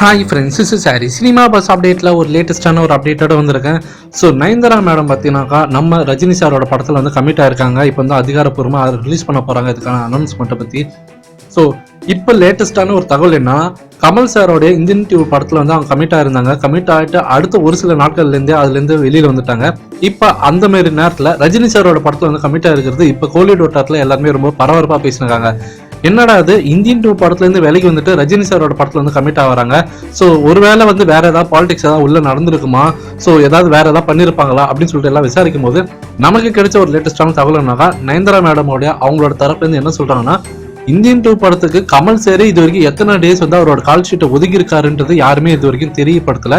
Hi friends is சாரி cinema buzz அப்டேட்டில் ஒரு லேட்டஸ்ட்டான ஒரு அப்டேட்டோட வந்திருக்கேன். ஸோ நயன்தாரா மேடம் பார்த்தீங்கன்னாக்கா நம்ம ரஜினி சாரோட படத்தில் வந்து கமிட் ஆயிருக்காங்க. இப்போ வந்து அதிகாரப்பூர்வமாக அதை ரிலீஸ் பண்ண போகிறாங்க இதுக்கான அனௌன்ஸ்மெண்ட்டை பற்றி ஸோ இப்போ லேட்டஸ்ட்டான ஒரு தகவல் என்ன? கமல் சாரோடைய இந்தியன் டியூ படத்தில் வந்து அவங்க கமிட் ஆயிருந்தாங்க. கமிட் ஆகிட்டு அடுத்த ஒரு சில நாட்கள்லேருந்தே அதுலேருந்து வெளியில் வந்துட்டாங்க. இப்போ அந்த மாதிரி நேரத்தில் ரஜினி சாரோட படத்தில் வந்து கமிட் ஆயிருக்கிறது இப்போ கோலிவுட் வட்டாரத்தில் எல்லாருமே ரொம்ப பரபரப்பாக பேசினாங்க என்னடா அது இந்தியன் டூ படத்துல இருந்து வேலைக்கு வந்துட்டு ரஜினி சாரோட படத்துல வந்து கமிட் ஆகிறாங்க ஸோ ஒருவேளை வந்து வேற ஏதாவது பாலிடிக்ஸ் ஏதாவது உள்ள நடந்திருக்குமா? ஸோ ஏதாவது வேற ஏதாவது பண்ணிருப்பாங்களா? அப்படின்னு சொல்லிட்டு எல்லாம் விசாரிக்கும் போது நமக்கு கிடைச்ச ஒரு லேட்டஸ்டான தகவல் என்னன்னா நயன்தாரா மேடமோடைய அவங்களோட தரப்புல இருந்து என்ன சொல்றாங்கன்னா இந்தியன் டூ படத்துக்கு கமல் சேரே இது வரைக்கும் எத்தனை டேஸ் வந்து அவரோட கால் ஷீட்டை ஒதுக்கி இருக்காருன்றது யாருமே இது வரைக்கும் தெரியப்படுத்தல.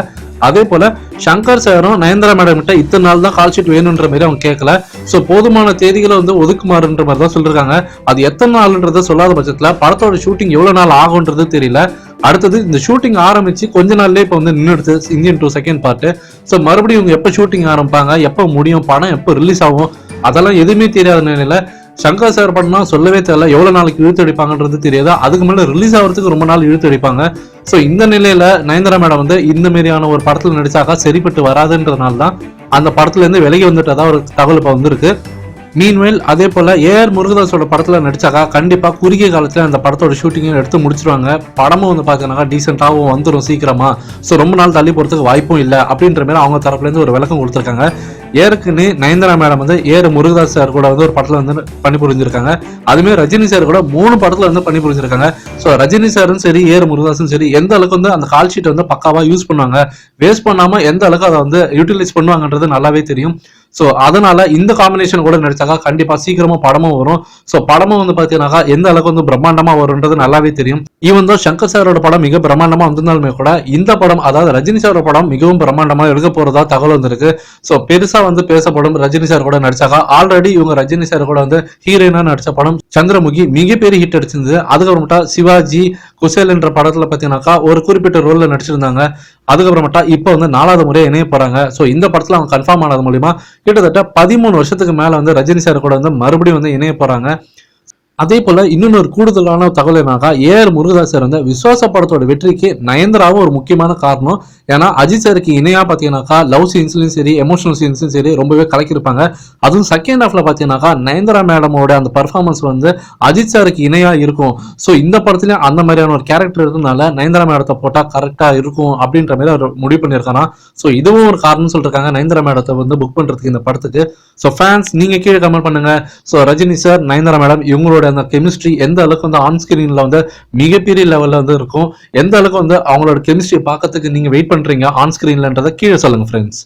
அதே போல சங்கர் சாரும் நயன்தாரா மேடம் கிட்ட இத்தனை நாள் தான் கால் ஷீட் வேணுன்ற மாதிரி அவங்க கேட்கல ஸோ போதுமான தேதிகளை வந்து ஒதுக்குமாறுன்ற மாதிரி தான் சொல்லிருக்காங்க. அது எத்தனை நாள்ன்றத சொல்லாத பட்சத்துல படத்தோட ஷூட்டிங் எவ்வளவு நாள் ஆகுன்றது தெரியல. அடுத்தது இந்த ஷூட்டிங் ஆரம்பிச்சு கொஞ்ச நாள்லயே இப்போ வந்து நின்றுடுது Indian two second part so மறுபடியும் இவங்க எப்போ ஷூட்டிங் ஆரம்பிப்பாங்க? எப்போ முடியும்? படம் எப்போ ரிலீஸ் ஆகும்? அதெல்லாம் எதுவுமே தெரியாத நிலையில சங்கர் சார் பண்ணா சொல்லவே தெரியல. எவ்வளவு நாளைக்கு இழுத்து அடிப்பாங்கன்றது தெரியாது. அதுக்கு மேல ரிலீஸ் ஆகிறதுக்கு ரொம்ப நாள் இழுத்து அடிப்பாங்க. ஸோ இந்த நிலையில நயன்தாரா மேடம் வந்து இந்த மாதிரியான ஒரு படத்துல நடிச்சாக்கா சரிப்பட்டு வராதுன்றதுனால தான் அந்த படத்துல இருந்து விலகி வந்துட்டதா ஒரு தகவல் இப்போ வந்திருக்கு. மீன்வேல் அதே போல ஏஆர் முருகதாஸோட படத்துல நடிச்சாக்கா கண்டிப்பா குறுகிய காலத்துல அந்த படத்தோட ஷூட்டிங்கை எடுத்து முடிச்சிருவாங்க. படமும் வந்து பாத்தீங்கன்னா டீசெண்டாகவும் வந்துடும் சீக்கிரமா. ஸோ ரொம்ப நாள் தள்ளி போறதுக்கு வாய்ப்பும் இல்லை அப்படின்ற மாதிரி அவங்க தரப்புலேருந்து ஒரு விளக்கம் கொடுத்துருக்காங்க. ஏற்கனவே நயன்தாரா மேடம் வந்து ஏர் முருகதாஸ் சார் கூட வந்து ஒரு படத்துல வந்து பணிபுரிஞ்சிருக்காங்க அதுமே ரஜினி சார் கூட மூணு படத்துல வந்து பணிபுரிஞ்சிருக்காங்க ஸோ ரஜினி சாரும் சரி ஏர் முருகதாஸும் சரி எந்த அளவுக்கு வந்து அந்த கால் ஷீட் வந்து பக்காவா யூஸ் பண்ணுவாங்க வேஸ்ட் பண்ணாம எந்த அளவுக்கு அதை வந்து யூட்டிலைஸ் பண்ணுவாங்கன்றது நல்லாவே தெரியும். ஸோ அதனால இந்த காம்பினேஷன் கூட நடிச்சாக்கா கண்டிப்பா சீக்கிரமா படமும் வரும். ஸோ படமும் வந்து பாத்தீங்கன்னாக்கா எந்த அளவுக்கு வந்து பிரம்மாண்டமா வரும்ன்றது நல்லாவே தெரியும். ஈவன் தான் சங்கர் சாரோட படம் மிக பிரம்மாண்டமா வந்திருந்தாலுமே கூட இந்த படம் அதாவது ரஜினி சாரோட படம் மிகவும் பிரம்மாண்டமா எடுக்க போறதா தகவல் வந்திருக்கு. ஸோ பெருசா வந்து பேசப்படும் ரஜினி சார் கூட நடிச்சாங்க. ஆல்ரெடி இவங்க ரஜினி சார் கூட வந்து ஹீரோயினா நடிச்ச படம் சந்திரமுகி மிகப்பெரிய ஹிட் அடிச்சிருந்தது. அதுக்கப்புறமேட்டா சிவாஜி குசேல் என்ற படத்துல பாத்தீங்கன்னாக்கா ஒரு குறிப்பிட்ட ரோல்ல நடிச்சிருந்தாங்க. அதுக்கப்புறமேட்டா இப்போ வந்து நாலாவது முறையை இணைய போறாங்க. ஸோ இந்த படத்துல அவங்க கன்ஃபார்ம் ஆனது மூலியமா கிட்டத்தட்ட பதிமூணு வருஷத்துக்கு மேல வந்து ரஜினி சார் கூட வந்து மறுபடியும் வந்து இணைய போறாங்க. அதே போல இன்னொன்று ஒரு கூடுதலான தகவல் என்னாக்கா ஏஆர் முருகதாஸ் இருந்த விஸ்வாச விசுவாச படத்தோட வெற்றிக்கு நயன்தராவும் ஒரு முக்கியமான காரணம். ஏன்னா அஜித் சாருக்கு இணையா பார்த்தீங்கன்னாக்கா லவ் சீன்ஸ்லையும் சரி எமோஷனல் சீன்ஸும் சரி ரொம்பவே கலக்கியிருப்பாங்க. அதுவும் செகண்ட் ஹாஃப்ல பார்த்தீங்கன்னாக்கா நயன்தரா மேடமோட அந்த பர்ஃபார்மன்ஸ் வந்து அஜித் சாருக்கு இணையா இருக்கும். ஸோ இந்த படத்துலயும் அந்த மாதிரியான ஒரு கேரக்டர் இருந்தனால நயன்தரா மேடத்தை போட்டா கரெக்டா இருக்கும் அப்படின்ற மாதிரி அவர் முடிவு பண்ணியிருக்காராம். ஸோ இதுவும் ஒரு காரணம் சொல்லிருக்காங்க நயன்தரா மேடத்தை வந்து புக் பண்றதுக்கு இந்த படத்துக்கு. ஸோ ஃபேன்ஸ் நீங்க கீழே கமெண்ட் பண்ணுங்க. So Rajini sir Nayanthara madam இவங்களோட அந்த கெமிஸ்ட்ரி எந்த அளவுக்கு வந்து ஆன் ஸ்கிரீன்ல வந்து மிகப்பெரிய லெவல்ல வந்து இருக்கும்? எந்த அளவுக்கு வந்து அவங்களோட கெமிஸ்ட்ரியை பார்க்கறதுக்கு நீங்க வெயிட் பண்றீங்க ஆன் ஸ்கிரீன்லன்றதை கீழே சொல்லுங்க ஃப்ரெண்ட்ஸ்